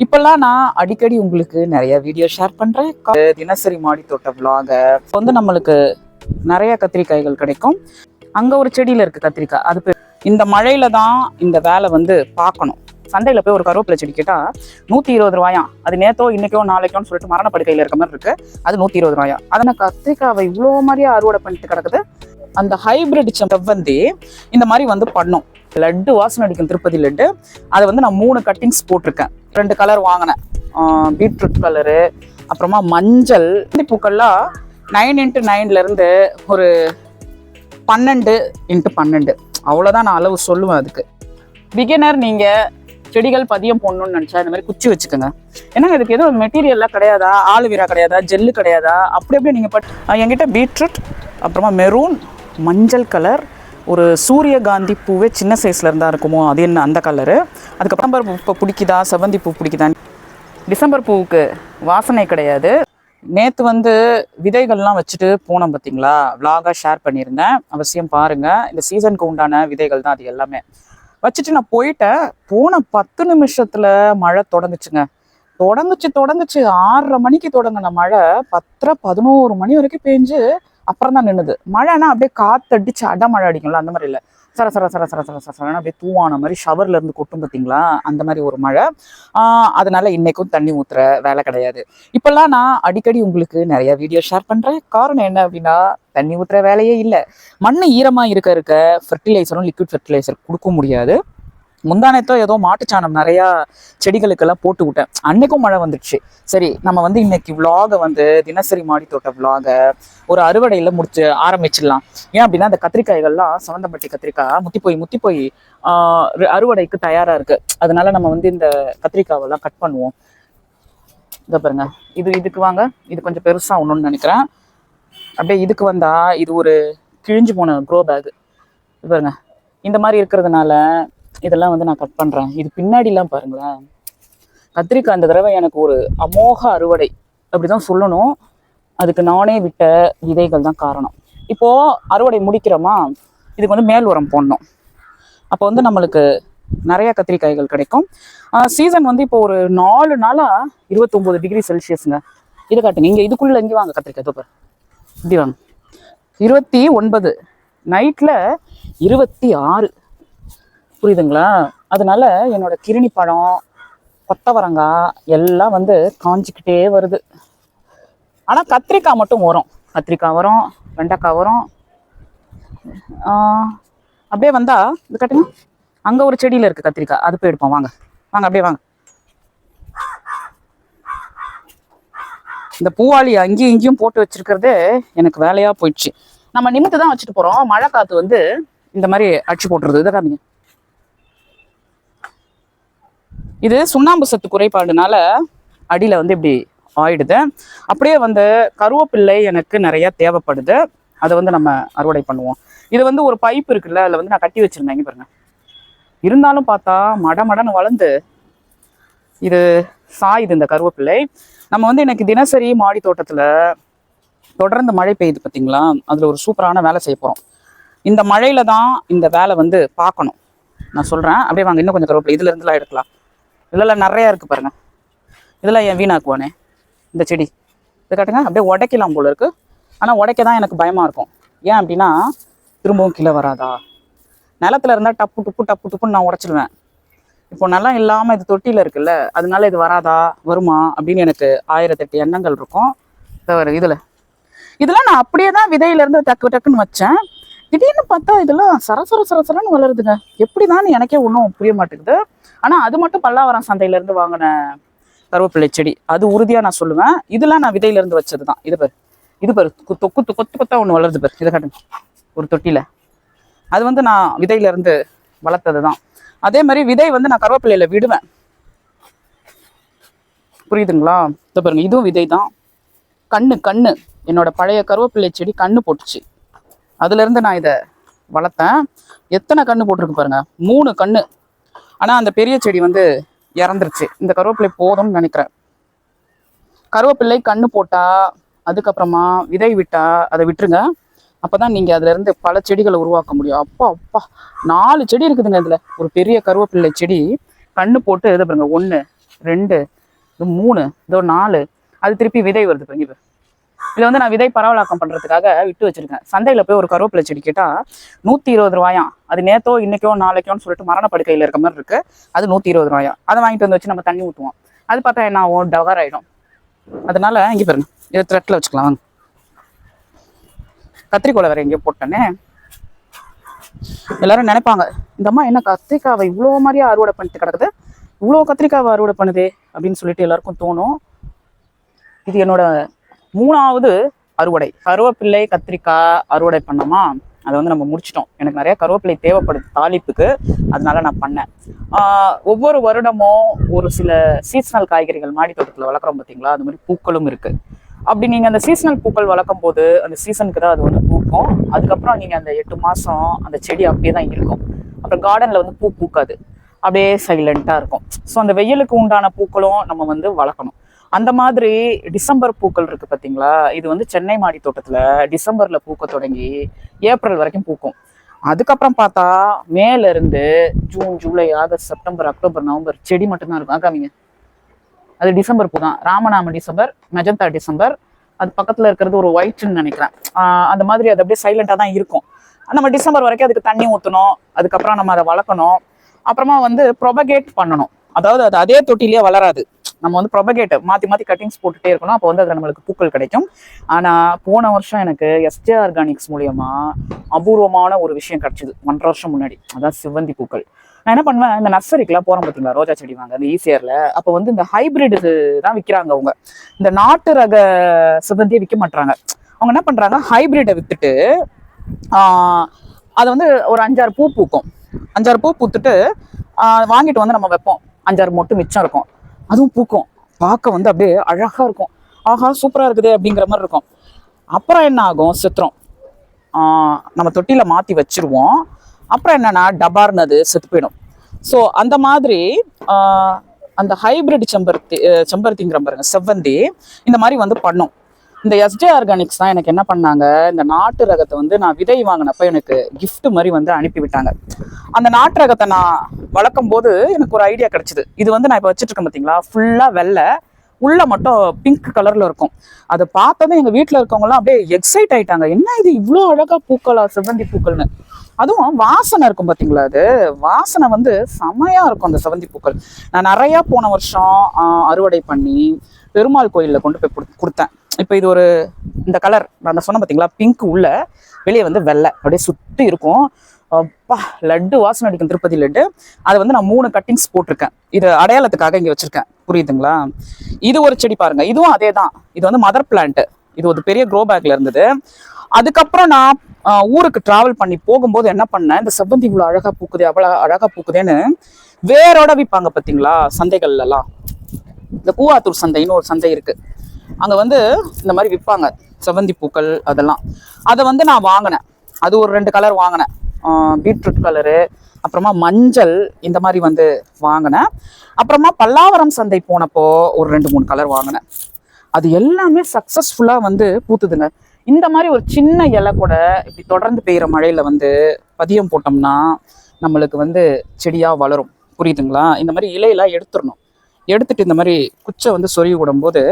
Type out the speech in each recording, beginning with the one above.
இப்பெல்லாம் நான் அடிக்கடி உங்களுக்கு நிறைய வீடியோ ஷேர் பண்றேன். தினசரி மாடி தோட்ட vlog வந்து நம்மளுக்கு நிறைய கத்திரிக்காய்கள் கிடைக்கும். அங்க ஒரு செடியில இருக்கு கத்திரிக்காய். அது இந்த மழையில தான் இந்த வேலை வந்து பார்க்கணும். சந்தையில போய் ஒரு கருவேப்பிலை செடி கேட்டா நூத்தி இருபது ரூபாயா? அது நேத்தோ இன்னைக்கோ நாளைக்கோன்னு சொல்லிட்டு மரண இருக்க மாதிரி இருக்கு. அது நூத்தி இருபது ரூபாயா? அதனால கத்திரிக்காவை இவ்வளோ மாதிரியே அறுவடை பண்ணிட்டு கிடக்குது? அந்த ஹைபிரிட் செவ்வந்தி இந்த மாதிரி வந்து பண்ணும். லட்டு வாசனை அடிக்கும் திருப்பதி லட்டு. அதை வந்து நான் மூணு கட்டிங்ஸ் போட்டிருக்கேன். ரெண்டு கலர் வாங்கினேன். பீட்ரூட் கலரு அப்புறமா மஞ்சள். இந்த பூக்கள்லாம் நைன் இன்ட்டு நைன்லேருந்து ஒரு பன்னெண்டு இன்ட்டு பன்னெண்டு. அவ்வளோதான் நான் அளவு சொல்லுவேன் அதுக்கு. பிகினர் நீங்கள் செடிகள் பதியம் போடணும்னு நினச்சா இந்த மாதிரி குச்சி வச்சுக்கோங்க. ஏன்னா இதுக்கு எதுவும் மெட்டீரியல்லாம் கிடையாதா? ஆளுவீரா கிடையாதா? ஜெல்லு கிடையாதா? அப்படி அப்படியே நீங்கள் பட் என்கிட்ட பீட்ரூட் அப்புறமா மெரூன் மஞ்சள் கலர் ஒரு சூரியகாந்தி பூவே சின்ன சைஸில் இருந்தால் இருக்குமோ? அது என்ன அந்த கலரு அதுக்கப்புறம் பூ இப்போ பிடிக்குதா? செவந்தி பூ பிடிக்குதா? டிசம்பர் பூவுக்கு வாசனை கிடையாது. நேற்று வந்து விதைகள்லாம் வச்சுட்டு போனோம் பார்த்தீங்களா விலாகாக ஷேர் பண்ணியிருந்தேன். அவசியம் பாருங்கள் இந்த சீசனுக்கு உண்டான விதைகள் தான் அது எல்லாமே. வச்சுட்டு நான் போயிட்டேன். போன பத்து நிமிஷத்தில் மழை தொடங்குச்சுங்க. தொடங்குச்சு தொடங்குச்சு. ஆறரை மணிக்கு தொடங்கின மழை. பத்தரை பதினோரு மணி வரைக்கும் பேஞ்சு அப்புறம் தான் நின்னுது. மழைனா அப்படியே காத்தடிச்சு அட மழை அடிக்கும்ல அந்த மாதிரி இல்லை. சர சர சர சர சர சர சரன்னு அப்படியே தூவான மாதிரி ஷவர்ல இருந்து கொட்டும் பார்த்தீங்களா அந்த மாதிரி ஒரு மழை. ஆஹ் அதனால இன்னைக்கும் தண்ணி ஊத்துற வேலை கிடையாது. இப்பெல்லாம் நான் அடிக்கடி உங்களுக்கு நிறைய வீடியோ ஷேர் பண்றேன். காரணம் என்ன அப்படின்னா தண்ணி ஊத்துற வேலையே இல்லை. மண் ஈரமா இருக்க இருக்க ஃபெர்டிலைசரும் லிக்விட் ஃபெர்டிலைசர் கொடுக்க முடியாது. முந்தானத்தோ ஏதோ மாட்டுச்சாணம் நிறையா செடிகளுக்கெல்லாம் போட்டு விட்டேன். அன்னைக்கும் மழை வந்துடுச்சு. சரி நம்ம வந்து இன்னைக்கு vlog வந்து தினசரி மாடி தோட்ட vlog ஒரு அறுவடையில் முடிச்சு ஆரம்பிச்சிடலாம். ஏன் அப்படின்னா அந்த கத்திரிக்காய்கள்லாம் சவந்தம்பட்டி கத்திரிக்காய் முத்தி போய் முத்தி போய் அறுவடைக்கு தயாராக இருக்கு. அதனால நம்ம வந்து இந்த கத்திரிக்காவெல்லாம் கட் பண்ணுவோம். இதை பாருங்க. இது இதுக்கு வாங்க. இது கொஞ்சம் பெருசாக ஒன்றுன்னு நினைக்கிறேன். அப்படியே இதுக்கு வந்தா இது ஒரு கிழிஞ்சு போன க்ரோ பேக் பாருங்க. இந்த மாதிரி இருக்கிறதுனால இதெல்லாம் வந்து நான் கட் பண்ணுறேன் இது பின்னாடிலாம் பாருங்களேன். கத்திரிக்காய் அந்த தடவை எனக்கு ஒரு அமோக அறுவடை அப்படி தான் சொல்லணும். அதுக்கு நானே விட்ட விதைகள் தான் காரணம். இப்போது அறுவடை முடிக்கிறோமா? இதுக்கு வந்து மேல் உரம் போடணும். அப்போ வந்து நம்மளுக்கு நிறைய கத்திரிக்காய்கள் கிடைக்கும். சீசன் வந்து இப்போ ஒரு நாலு நாளாக இருபத்தொம்போது டிகிரி செல்சியஸுங்க இது காட்டுங்க. இங்கே இதுக்குள்ளே இங்கே வாங்க கத்திரிக்காய் தோப்பர் இப்படி வாங்க. இருபத்தி ஒன்பது. நைட்டில் இருபத்தி ஆறு. புரியுதுங்களா? அதனால என்னோட கிருணி பழம் கொத்தவரங்காய் எல்லாம் வந்து காஞ்சிக்கிட்டே வருது. ஆனால் கத்திரிக்காய் மட்டும் வரும். கத்திரிக்காய் வரும் வெண்டைக்காய் வரும். அப்படியே வந்தா இது கட்டுங்க. அங்க ஒரு செடியில இருக்கு கத்திரிக்காய். அது போய் எடுப்போம். வாங்க. வாங்க அப்படியே வாங்க. இந்த பூவாளி அங்கேயும் இங்கேயும் போட்டு வச்சிருக்கிறதே எனக்கு வேலையா போயிடுச்சு. நம்ம நிமித்து தான் வச்சுட்டு போறோம். மழை காத்து வந்து இந்த மாதிரி அடிச்சு போட்டுருது. இதை காமிங்க. இது சுண்ணாம்பு சத்து குறைபாடுனால அடியில் வந்து இப்படி ஆயிடுது. அப்படியே வந்து கருவேப்பிள்ளை எனக்கு நிறைய தேவைப்படுது. அதை வந்து நம்ம அறுவடை பண்ணுவோம். இது வந்து ஒரு பைப் இருக்குல்ல அதில் வந்து நான் கட்டி வச்சிருந்தேன் பாருங்க. இருந்தாலும் பார்த்தா மட மடன்னு வளர்ந்து இது சாயுது இந்த கருவேப்பிள்ளை. நம்ம வந்து எனக்கு தினசரி மாடி தோட்டத்தில் தொடர்ந்து மழை பெய்யுது பார்த்தீங்களா அதில் ஒரு சூப்பரான வேலை செய்ய போகிறோம் இந்த மழையில தான் இந்த வேலை வந்து பார்க்கணும். நான் சொல்கிறேன் அப்படியே வாங்க இன்னும் கொஞ்சம் கருவேப்பிலை இதுலேருந்துலாம் எடுக்கலாம். இதெல்லாம் நிறைய இருக்குது பாருங்க. இதெல்லாம் என் வீணாக்குவானே? இந்த செடி. இதை காட்டுங்க. அப்படியே உடைக்கலாம் போல இருக்குது ஆனால் உடைக்க தான் எனக்கு பயமாக இருக்கும். ஏன் அப்படின்னா திரும்பவும் கீழே வராதா? நிலத்துல இருந்தால் டப்பு டுப்பு டப்பு டுப்புன்னு நான் உடச்சிடுவேன். இப்போ நிலம் இல்லாமல் இது தொட்டியில் இருக்குல்ல அதனால இது வராதா? வருமா? அப்படின்னு எனக்கு ஆயிரத்தெட்டு எண்ணங்கள் இருக்கும். தவிர இதில். இதெல்லாம் நான் அப்படியே தான் விதையிலேருந்து டக்கு டக்குன்னு வச்சேன். திடீர்னு பார்த்தா இதெல்லாம் சரசர சரசரன்னு வளருதுங்க. எப்படிதான் எனக்கே ஒன்றும் புரிய மாட்டேங்குது. ஆனால் அது மட்டும் பல்லாவரம் சந்தையிலேருந்து வாங்கின கருவேப்பிள்ளை செடி. அது உறுதியாக நான் சொல்லுவேன். இதெல்லாம் நான் விதையிலேருந்து வச்சது தான் இது பேர். இது பேர். கு- தொக்கு கொத்து கொத்தா ஒன்று வளருது பாரு. இதை காட்டுங்க. ஒரு தொட்டியில். அது வந்து நான் விதையிலேருந்து வளர்த்தது தான் அதே மாதிரி விதை வந்து நான் கருவேப்பிள்ளையில் விடுவேன். புரியுதுங்களா? இதை பாருங்க. இதுவும் விதை தான் கண்ணு கண்ணு. என்னோட பழைய கருவேப்பிள்ளை செடி கண்ணு போட்டுச்சு. அதுலேருந்து நான் இதை வளர்த்தேன். எத்தனை கண்ணு போட்டிருக்கு பாருங்க. மூணு கண்ணு. ஆனால் அந்த பெரிய செடி வந்து இறந்துருச்சு. இந்த கருவேப்பிலை போதும்னு நினைக்கிறேன். கருவேப்பிள்ளை கண்ணு போட்டா அதுக்கப்புறமா விதை விட்டா அதை விட்டுருங்க. அப்போ தான் நீங்கள் இருந்து பல செடிகளை உருவாக்க முடியும். அப்பா அப்பா. நாலு செடி இருக்குதுங்க இதில். ஒரு பெரிய கருவேப்பிள்ளை செடி கண்ணு போட்டு இதை பாருங்க ஒன்று ரெண்டு இது மூணு இதோ நாலு. அது திருப்பி விதை வருது பாருங்க இதில் வந்து நான் விதை பரவலாக்கம் பண்ணுறதுக்காக விட்டு வச்சிருக்கேன். சந்தையில் போய் ஒரு கருவேப்பிலை செடி கேட்டால் நூற்றி இருபது ரூபாயாம் அது நேத்தோ இன்றைக்கோ நாளைக்கோன்னு சொல்லிட்டு மரண இருக்க மாதிரி இருக்குது அது நூற்றி இருபது ரூபாயா? அதை வாங்கிட்டு வந்து வச்சு நம்ம தண்ணி ஊற்றுவோம் அது பார்த்தா என்ன ஆகும்? டவர் ஆகிடும் அதனால இங்கே பாருங்க. இதை த்ரெட்டில் வச்சுக்கலாம் வாங்க. கத்திரிக்கோலை வேறு எங்கேயோ போட்டேனே. எல்லாரும் நினைப்பாங்க இந்த அம்மா என்ன கத்திரிக்காவை இவ்வளோ மாதிரியா அறுவடை பண்ணிட்டு கிடக்குது? இவ்வளோ கத்திரிக்காவை அறுவடை பண்ணுதே? அப்படின்னு சொல்லிட்டு எல்லாருக்கும் தோணும். இது என்னோட மூணாவது அறுவடை. கருவேப்பிள்ளை கத்திரிக்காய் அறுவடை பண்ணோமா? அதை வந்து நம்ம முடிச்சிட்டோம். எனக்கு நிறைய கருவேப்பிலை தேவைப்படுது தாளிப்புக்கு. அதனால நான் பண்ணேன். ஒவ்வொரு வருடமும் ஒரு சில சீசனல் காய்கறிகள் மாடி தோட்டத்தில் வளர்க்குறோம் பார்த்தீங்களா? அது மாதிரி பூக்களும் இருக்கு. அப்படி நீங்க அந்த சீசனல் பூக்கள் வளர்க்கும் போது அந்த சீசனுக்கு தான் அது வந்து பூக்கும். அதுக்கப்புறம் நீங்க அந்த எட்டு மாசம் அந்த செடி அப்படியே தான் இருக்கும். அப்புறம் கார்டன்ல வந்து பூ பூக்காது. அப்படியே சைலண்டா இருக்கும். ஸோ அந்த வெயிலுக்கு உண்டான பூக்களும் நம்ம வந்து வளர்க்கணும். அந்த மாதிரி டிசம்பர் பூக்கள் இருக்கு பார்த்தீங்களா இது வந்து சென்னை மாடி தோட்டத்தில் டிசம்பரில் பூக்க தொடங்கி ஏப்ரல் வரைக்கும் பூக்கும். அதுக்கப்புறம் பார்த்தா மேலேருந்து June July August September October November செடி மட்டும்தான் இருக்கும். ஆகாமிங்க. அது டிசம்பர் பூ தான். ராமநாம டிசம்பர் மெஜந்தா டிசம்பர் அது பக்கத்தில் இருக்கிறது ஒரு ஒயிட்னு நினைக்கிறேன். அந்த மாதிரி அது அப்படியே சைலண்ட்டாக தான் இருக்கும். நம்ம டிசம்பர் வரைக்கும் அதுக்கு தண்ணி ஊற்றணும் அதுக்கப்புறம் நம்ம அதை வளர்க்கணும். அப்புறமா வந்து ப்ரொபகேட் பண்ணணும். அதாவது அது அதே தொட்டிலேயே வளராது. நம்ம வந்து ப்ரொபகேட் மாற்றி மாற்றி கட்டிங்ஸ் போட்டுட்டே இருக்கணும். அப்போ வந்து அதில் நம்மளுக்கு பூக்கள் கிடைக்கும். ஆனால் போன வருஷம் எனக்கு எஸ்ஜே ஆர்கானிக்ஸ் மூலியமா அபூர்வமான ஒரு விஷயம் கிடச்சிது. ஒன்றரை வருஷம் முன்னாடி. அதான் சிவந்தி பூக்கள். நான் என்ன பண்ணுவேன்? இந்த நர்சரிக்கெலாம் போகிறோம் பார்த்தீங்களா ரோஜா செடி வாங்க அந்த ஈஸியரில் அப்போ வந்து இந்த ஹைபிரிட் தான் விற்கிறாங்க அவங்க. இந்த நாட்டு ரக சிவந்தியை விற்க மாட்டாங்க அவங்க என்ன பண்ணுறாங்க ஹைபிரிட்டை விற்றுட்டு அதை வந்து ஒரு அஞ்சாறு பூ பூக்கும். அஞ்சாறு பூ பூத்துட்டு வாங்கிட்டு வந்து நம்ம வைப்போம். அஞ்சாறு மொட்டு மிச்சம் இருக்கும். அதுவும் பூக்கும். பார்க்க வந்து அப்படியே அழகாக இருக்கும். ஆஹா சூப்பராக இருக்குது அப்படிங்கிற மாதிரி இருக்கும். அப்புறம் என்ன ஆகும்? சித்திரம். நம்ம தொட்டியில் மாற்றி வச்சிருவோம். அப்புறம் என்னென்னா டபார்னது செத்து போயிடும். ஸோ அந்த மாதிரி அந்த ஹைபிரிட் செம்பருத்தி செம்பருத்திங்கிற பாருங்க செவ்வந்தி இந்த மாதிரி வந்து பண்ணும். இந்த எஸ்ஜே ஆர்கானிக்ஸ் தான் எனக்கு என்ன பண்ணாங்க? இந்த நாட்டு ரகத்தை வந்து நான் விதை வாங்கினப்ப எனக்கு கிஃப்ட் மாதிரி வந்து அனுப்பி விட்டாங்க அந்த நாட்டு ரகத்தை நான் வளர்க்கும் போது எனக்கு ஒரு ஐடியா கிடைச்சிது. இது வந்து நான் இப்போ வச்சுட்டு இருக்கேன் பார்த்தீங்களா ஃபுல்லாக வெள்ளை உள்ள மட்டும் பிங்க் கலர்ல இருக்கும். அதை பார்த்ததும் எங்க வீட்டில் இருக்கவங்கலாம் அப்படியே எக்ஸைட் ஆயிட்டாங்க. என்ன இது? இவ்வளோ அழகா பூக்களா? செவ்வந்தி பூக்கள்னு. அதுவும் வாசனை இருக்கும் பார்த்தீங்களா அது? வாசனை வந்து செமையா இருக்கும் அந்த செவந்தி பூக்கள். நான் நிறைய போன வருஷம் அறுவடை பண்ணி பெருமாள் கோயிலில் கொண்டு போய் கொடுத்தேன். இப்போ இது ஒரு இந்த கலர் நான் சொன்னேன் பார்த்தீங்களா பிங்க் உள்ள வெளியே வந்து வெள்ளை. அப்படியே சுற்றி இருக்கும். அப்பா லட்டு வாசனை அடிக்கும் திருப்பதி லட்டு. அதை வந்து நான் மூணு கட்டிங்ஸ் போட்டிருக்கேன். இது அடையாளத்துக்காக இங்கே வச்சுருக்கேன். புரியுதுங்களா? இது ஒரு செடி பாருங்கள் இதுவும் அதே தான் இது வந்து மதர் பிளான்ட்டு இது ஒரு பெரிய க்ரோ பேக்கில் இருந்தது. அதுக்கப்புறம் நான் ஊருக்கு ட்ராவல் பண்ணி போகும்போது என்ன பண்ணேன்? இந்த செவ்வந்தி இவ்வளோ அழகாக பூக்குதே அவ்வளோ அழகாக பூக்குதேன்னு வேரோட விற்பாங்க பார்த்தீங்களா சந்தைகள்லாம் இந்த கூவாத்தூர் சந்தைன்னு ஒரு சந்தை இருக்குது அங்கே வந்து இந்த மாதிரி விற்பாங்க செவ்வந்தி பூக்கள் அதெல்லாம். அதை வந்து நான் வாங்கினேன். அது ஒரு ரெண்டு கலர் வாங்கினேன். பீட்ரூட் கலரு அப்புறமா மஞ்சள் இந்த மாதிரி வந்து வாங்கினேன். அப்புறமா பல்லாவரம் சந்தை போனப்போ ஒரு ரெண்டு மூணு கலர் வாங்கினேன். அது எல்லாமே சக்ஸஸ்ஃபுல்லாக வந்து பூத்துதுங்க. இந்த மாதிரி ஒரு சின்ன இலை கூட இப்படி தொடர்ந்து பெய்கிற மழையில் வந்து பதியம் போட்டோம்னா நம்மளுக்கு வந்து செடியாக வளரும். புரியுதுங்களா? இந்த மாதிரி இலையெல்லாம் எடுத்துடணும். எடுத்துட்டு இந்த மாதிரி குச்சை வந்து சொருகி விடும்போது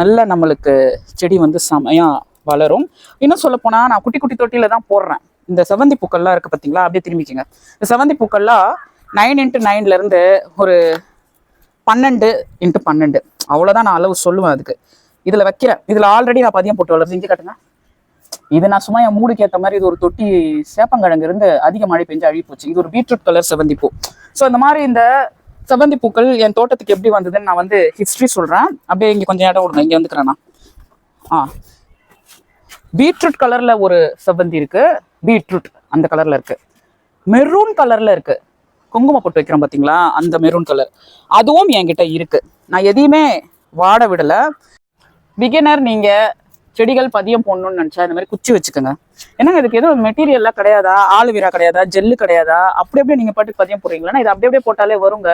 நல்லா நம்மளுக்கு செடி வந்து செமையாக வளரும். இன்னும் சொல்லப்போனால் நான் குட்டி குட்டி தொட்டியில் தான் போடுறேன். இந்த செவந்தி பூக்கள்லாம் இருக்குது பார்த்தீங்களா அப்படியே திரும்பிக்கங்க. இந்த செவந்தி பூக்கள்லாம் நைன் இன்ட்டு நைன்லேருந்து ஒரு பன்னெண்டு இன்ட்டு பன்னெண்டு. அவ்வளோதான் நான் அளவு சொல்லுவேன் அதுக்கு. இதில் வைக்கிறேன். இதில் ஆல்ரெடி நான் பதியம் போட்டு வளருது இங்கே காட்டுங்க. இது நான் சும்மா என் மூடுக்கு ஏற்ற மாதிரி இது ஒரு தொட்டி சேப்பங்கிழங்கு இருந்து அதிக மழை பெஞ்சு அழிப்போச்சு போச்சு. இது ஒரு பீட்ரூட் கலர் செவந்தி பூ. ஸோ இந்த மாதிரி இந்த செவ்வந்தி பூக்கள் என் தோட்டத்துக்கு எப்படி வந்ததுன்னு நான் வந்து ஹிஸ்ட்ரி சொல்கிறேன் அப்படியே இங்கே கொஞ்சம் இடம் விடுங்க இங்கே வந்துக்கிறேன்னா ஆ. பீட்ரூட் கலரில் ஒரு செவ்வந்தி இருக்குது பீட்ரூட் அந்த கலரில் இருக்குது மெரூன் கலரில் இருக்குது குங்குமம் போட்டு வைக்கிறோம் பார்த்தீங்களா அந்த மெரூன் கலர். அதுவும் என்கிட்ட இருக்குது நான் எதையுமே வாட விடலை. பிகினர் நீங்கள் செடிகள் பதியம் போடணும்னு நினச்சா இந்த மாதிரி குச்சி வச்சுக்கோங்க. என்னங்க இதுக்கு எதுவும் மெட்டீரியல்லாம் கிடையாதா? ஆளு வீரா கிடையாதா? ஜெல்லு கிடையாதா? அப்படி அப்படியே நீங்கள் பாட்டுக்கு பதியம் போடுறீங்களா? இது அப்படி அப்படியே போட்டாலே வருங்க.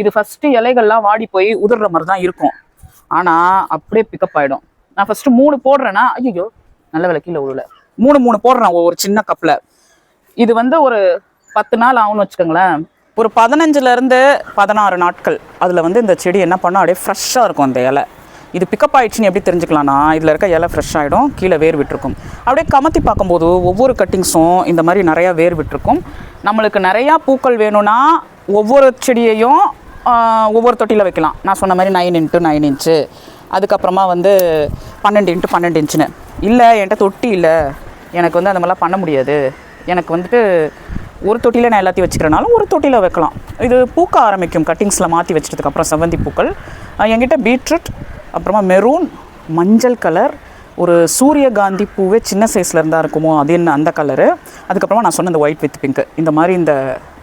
இது ஃபஸ்ட்டு இலைகள்லாம் வாடி போய் உதிர்ற மாதிரி தான் இருக்கும். ஆனால் அப்படியே பிக்கப் ஆகிடும் நான் ஃபஸ்ட்டு மூணு போடுறேன்னா ஐயோ நல்ல விலை கீழே விழல. மூணு மூணு போடுறேன் ஒரு சின்ன கப்பில் இது வந்து ஒரு பத்து நாள் ஆகும்னு வச்சுக்கோங்களேன். ஒரு பதினஞ்சுலேருந்து பதினாறு நாட்கள் அதில் வந்து இந்த செடி என்ன பண்ணால் அப்படியே ஃப்ரெஷ்ஷாக இருக்கும் அந்த இலை. இது பிக்கப் ஆயிடுச்சுன்னு எப்படி தெரிஞ்சுக்கலாம்னா இதில் இருக்க இலை ஃப்ரெஷ் ஆகிடும் கீழே வேர் விட்டுருக்கும். அப்படியே கமத்தி பார்க்கும்போது ஒவ்வொரு கட்டிங்ஸும் இந்த மாதிரி நிறையா வேர் விட்டுருக்கும். நம்மளுக்கு நிறையா பூக்கள் வேணும்னா ஒவ்வொரு செடியையும் ஒவ்வொரு தொட்டியில் வைக்கலாம். நான் சொன்ன மாதிரி நைன் இன்ட்டு நைன் இன்ச்சு அதுக்கப்புறமா வந்து பன்னெண்டு இன்ட்டு பன்னெண்டு இன்ச்சுன்னு இல்லை என்கிட்ட தொட்டி இல்லை. எனக்கு வந்து அந்த மாதிரிலாம் பண்ண முடியாது. எனக்கு வந்துட்டு ஒரு தொட்டியில் நான் எல்லாத்தையும் வச்சுக்கிறனாலும் ஒரு தொட்டியில் வைக்கலாம். இது பூக்க ஆரம்பிக்கும் கட்டிங்ஸில் மாற்றி வச்சிட்டதுக்கப்புறம் செவ்வந்தி பூக்கள். என்கிட்ட பீட்ரூட் அப்புறமா மெரூன் மஞ்சள் கலர் ஒரு சூரியகாந்தி பூவே சின்ன சைஸில் இருந்தால் இருக்குமோ அது என்ன அந்த கலரு. அதுக்கப்புறமா நான் சொன்ன இந்த ஒயிட் வித் பிங்க் இந்த மாதிரி இந்த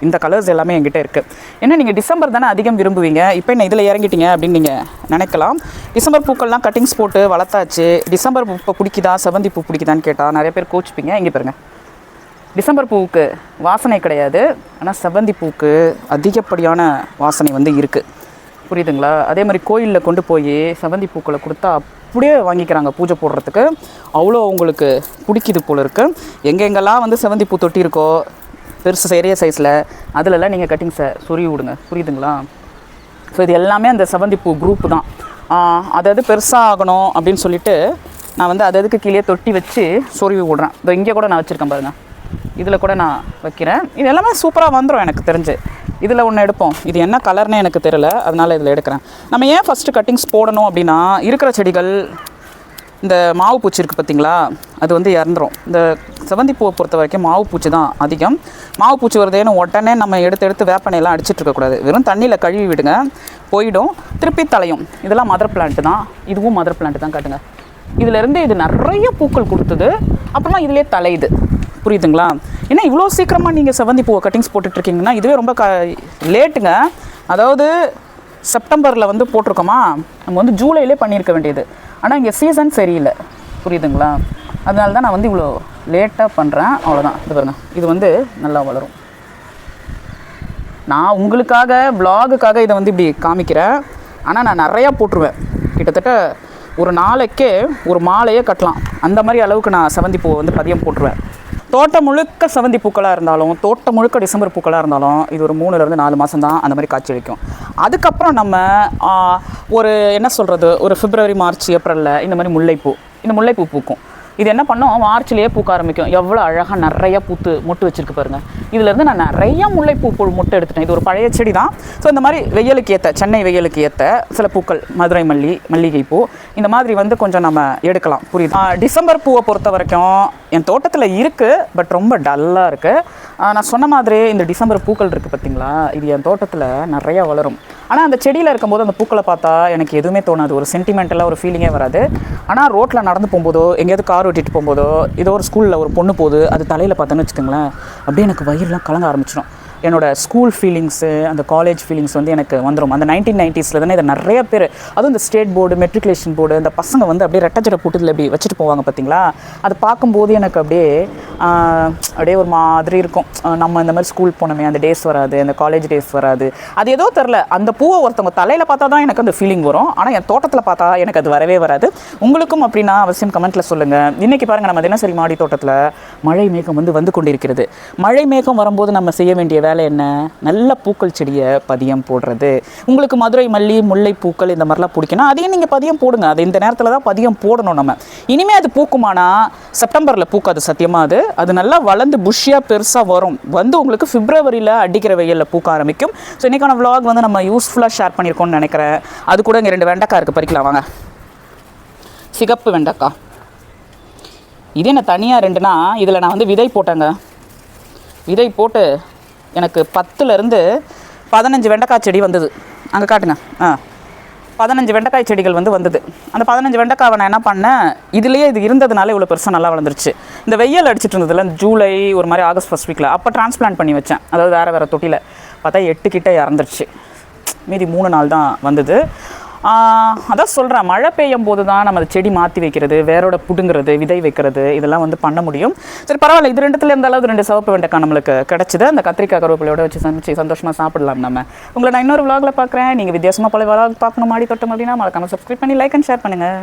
இந்த கலர்ஸ் எல்லாமே என்கிட்ட இருக்குது ஏன்னா நீங்கள் டிசம்பர் தானே அதிகம் விரும்புவீங்க? இப்போ என்ன இதில் இறங்கிட்டீங்க அப்படின்னு நீங்கள் நினைக்கலாம். டிசம்பர் பூக்கள்லாம் கட்டிங்ஸ் போட்டு வளர்த்தாச்சு. டிசம்பர் பூ இப்போ பிடிக்குதா? செவந்தி பூ பிடிக்குதான்னு கேட்டால் நிறைய பேர் கோச்சிப்பீங்க. இங்கே பாருங்கள் டிசம்பர் பூவுக்கு வாசனை கிடையாது. ஆனால் செவ்வந்தி பூவுக்கு அதிகப்படியான வாசனை வந்து இருக்குது புரியுதுங்களா? அதே மாதிரி கோயிலில் கொண்டு போய் செவ்வந்தி பூக்களை கொடுத்தா அப்படியே வாங்கிக்கிறாங்க பூஜை போடுறதுக்கு. அவ்வளோ அவங்களுக்கு பிடிக்குது போல இருக்குது எங்கெங்கெல்லாம் வந்து செவ்வந்தி பூ தொட்டி இருக்கோ பெருசு பெரிய சைஸில் அதிலெல்லாம் நீங்கள் கட்டிங்ஸை சொருவி விடுங்க. புரியுதுங்களா? ஸோ இது எல்லாமே அந்த செவ்வந்தி பூ குரூப் தான். ஆஹ் அதாவது பெருசாக ஆகணும் அப்படின்னு சொல்லிட்டு நான் வந்து அது அதுக்கு கீழே தொட்டி வச்சு சொருவி விடுறேன். இதோ இங்கே கூட நான் வச்சுருக்கேன் பாருங்கள் இதில் கூட நான் வைக்கிறேன். இது எல்லாமே சூப்பராக வந்துடும் எனக்கு தெரிஞ்சு. இதில் ஒன்று எடுப்போம். இது என்ன கலர்னே எனக்கு தெரியல. அதனால் இதில் எடுக்கிறேன். நம்ம ஏன் ஃபஸ்ட்டு கட்டிங்ஸ் போடணும் அப்படின்னா இருக்கிற செடிகள் இந்த மாவு பூச்சி இருக்குது பார்த்தீங்களா? அது வந்து இறந்துரும். இந்த செவந்தி பூவை பொறுத்த வரைக்கும் மாவு பூச்சி தான் அதிகம். மாவு பூச்சி வருதேன்னு உடனே நம்ம எடுத்து எடுத்து வேப்பனையெல்லாம் அடிச்சிட்டு இருக்கக்கூடாது வெறும் தண்ணியில் கழுவி விடுங்க. போயிடும். திருப்பி தலையும். இதெல்லாம் மதர் பிளான்ட்டு தான். இதுவும் மதர் பிளான்ட்டு தான் காட்டுங்க. இதுலேருந்து இது நிறைய பூக்கள் கொடுத்தது. அப்புறமா இதிலே தலையுது புரியுதுங்களா? ஏன்னா இவ்வளோ சீக்கிரமாக நீங்கள் செவந்தி பூவை கட்டிங்ஸ் போட்டுட்ருக்கீங்கன்னா இதுவே ரொம்ப க லேட்டுங்க. அதாவது செப்டம்பரில் வந்து போட்டிருக்கோமா? நம்ம வந்து ஜூலையிலே பண்ணியிருக்க வேண்டியது. ஆனால் இங்கே சீசன் சரியில்லை. புரியுதுங்களா? அதனால தான் நான் வந்து இவ்வளோ லேட்டாக பண்ணுறேன் அவ்வளோதான் இது பாருங்க. இது வந்து நல்லா வளரும். நான் உங்களுக்காக ப்ளாகுக்காக இதை வந்து இப்படி காமிக்கிறேன். ஆனால் நான் நிறையா போட்டுருவேன். கிட்டத்தட்ட ஒரு நாளைக்கே ஒரு மாலையே கட்டலாம். அந்த மாதிரி அளவுக்கு நான் செவந்தி பூவை வந்து பதியம் போட்டுருவேன். தோட்டம் முழுக்க செவந்தி பூக்களாக இருந்தாலும் தோட்டம் முழுக்க டிசம்பர் பூக்களாக இருந்தாலும் இது ஒரு மூணுலேருந்து நாலு மாதம் தான் அந்த மாதிரி காட்சி அளிக்கும் அதுக்கப்புறம் நம்ம ஒரு என்ன சொல்கிறது ஒரு பிப்ரவரி மார்ச் ஏப்ரலில் இந்த மாதிரி முல்லைப்பூ இந்த முல்லைப்பூ பூக்கும். இது என்ன பண்ணோம்? மார்ச்லேயே பூக்க ஆரம்பிக்கும். எவ்வளோ அழகாக நிறைய பூத்து மொட்டு வச்சுருக்கு பாருங்க. இதுலேருந்து நான் நிறைய முல்லைப்பூ பூ மொட்டை எடுத்துட்டேன். இது ஒரு பழைய செடி தான். ஸோ இந்த மாதிரி வெயிலுக்கு ஏற்ற சென்னை வெயிலுக்கு ஏற்ற சில பூக்கள் மதுரை மல்லி மல்லிகை பூ இந்த மாதிரி வந்து கொஞ்சம் நம்ம எடுக்கலாம். புரியுது? டிசம்பர் பூவை பொறுத்த வரைக்கும் என் தோட்டத்தில் இருக்குது பட் ரொம்ப டல்லாக இருக்குது நான் சொன்ன மாதிரி இந்த டிசம்பர் பூக்கள் இருக்குது பார்த்தீங்களா இது என் தோட்டத்தில் நிறையா வளரும். ஆனால் அந்த செடியில் இருக்கும்போது அந்த பூக்களை பார்த்தா எனக்கு எதுவுமே தோணாது. ஒரு சென்டிமெண்டலாக ஒரு ஃபீலிங்கே வராது. ஆனால் ரோட்டில் நடந்து போகும்போதோ எங்கேயாவது கார் ஓட்டிகிட்டு போகும்போதோ ஏதோ ஒரு ஸ்கூலில் ஒரு பொண்ணு போகுது அது தலையில் பார்த்தோன்னு வச்சுக்கோங்களேன் அப்படியே எனக்கு வயிறுலாம் கலங்க ஆரம்பிச்சிடும் என்னோட ஸ்கூல் ஃபீலிங்ஸு அந்த காலேஜ் ஃபீலிங்ஸ் வந்து எனக்கு வந்துடும் அந்த நைன்டீன் நைன்ட்டீஸில் தானே இதை நிறைய பேர் அதுவும் இந்த ஸ்டேட் போர்டு மெட்ரிகுலேஷன் போர்டு இந்த பசங்க வந்து அப்படியே ரெட்டச்சட போட்டு அப்படி வச்சுட்டு போவாங்க பார்த்தீங்களா? அது பார்க்கும்போது எனக்கு அப்படியே அப்படியே ஒரு மாதிரி இருக்கும். நம்ம இந்த மாதிரி ஸ்கூல் போனோமே அந்த டேஸ் வராது அந்த காலேஜ் டேஸ் வராது. அது ஏதோ தெரில. அந்த பூவை ஒருத்தவங்க தலையில் பார்த்தா தான் எனக்கு அந்த ஃபீலிங் வரும். ஆனால் என் தோட்டத்தில் பார்த்தா எனக்கு அது வரவே வராது. உங்களுக்கும் அப்படின்னா அவசியம் கமெண்ட்டில் சொல்லுங்கள் இன்றைக்கி பாருங்கள் நம்ம தினசரி மாடி தோட்டத்தில் மழை மேகம் வந்து வந்து கொண்டிருக்கிறது. மழை மேகம் வரும்போது நம்ம செய்ய வேண்டிய வேலை என்ன? நல்ல பூக்கள் செடியை பதியம் போடுறது. உங்களுக்கு மதுரை மல்லி முல்லை பூக்கள் இந்த மாதிரிலாம் பிடிக்குன்னா அதையும் நீங்கள் பதியம் போடுங்க. அது இந்த நேரத்தில் தான் பதியம் போடணும் நம்ம. இனிமேல் அது பூக்குமானா செப்டம்பரில் பூக்காது சத்தியமாக அது. அது நல்லா வளர்ந்து புஷ்ஷியாக பெருசாக வரும். வந்து உங்களுக்கு பிப்ரவரியில் அடிக்கிற வெயிலில் பூக்க ஆரம்பிக்கும். ஸோ இன்றைக்கான vlog வந்து நம்ம யூஸ்ஃபுல்லாக ஷேர் பண்ணியிருக்கோம்னு நினைக்கிறேன். அது கூட இங்கே ரெண்டு வெண்டைக்காய் இருக்குது பறிக்கலாம் வாங்க. சிகப்பு வெண்டைக்காய். இது என்ன தனியாக ரெண்டுனா இதில் நான் வந்து விதை போட்டேங்க. விதை போட்டு எனக்கு பத்துலேருந்து பதினஞ்சு வெண்டைக்காய் செடி வந்தது. அங்கே காட்டுங்க. ஆ. பதினஞ்சு வெண்டைக்காய் செடிகள் வந்து வந்தது. அந்த பதினஞ்சு வெண்டைக்காவை நான் என்ன பண்ணேன்? இதுலேயே இது இருந்ததுனால இவ்வளோ பெருசாக நல்லா வளர்ந்துருச்சு. இந்த வெயில் அடிச்சிட்டு இருந்ததுல ஜூலை ஒரு மாதிரி ஆகஸ்ட் ஃபர்ஸ்ட் வீக்கில் அப்போ டிரான்ஸ்பிளான்ட் பண்ணி வச்சேன். அதாவது வேறு வேறு தொட்டியில் பார்த்தா எட்டு கிட்டே இறந்துருச்சு. மீதி மூணு நாள் தான் வந்தது. அதான் சொல்கிறேன் மழை பெய்யும் போது தான் நம்ம அந்த செடி மாற்றி வைக்கிறது வேரோட புடுங்கிறது விதை வைக்கிறது இதெல்லாம் வந்து பண்ண முடியும். சரி பரவாயில்ல. இது ரெண்டுத்துல இருந்த அளவு ரெண்டு சிவப்பு வெண்டைக்காய் நம்மளுக்கு கிடச்சிது? அந்த கத்திரிக்காய் கருவேப்பிலையோட வச்சு சமைச்சு சந்தோஷமாக சாப்பிடலாம் நம்ம. உங்களை நான் இன்னொரு vlogல பார்க்குறேன். நீங்கள் வித்தியாசமாக பல vlog பார்க்கணும் மாடி தொட்டம் அப்படின்னா மறக்காமல் சப்ஸ்கிரைப் பண்ணி லைக் அண்ட் ஷேர் பண்ணுங்கள்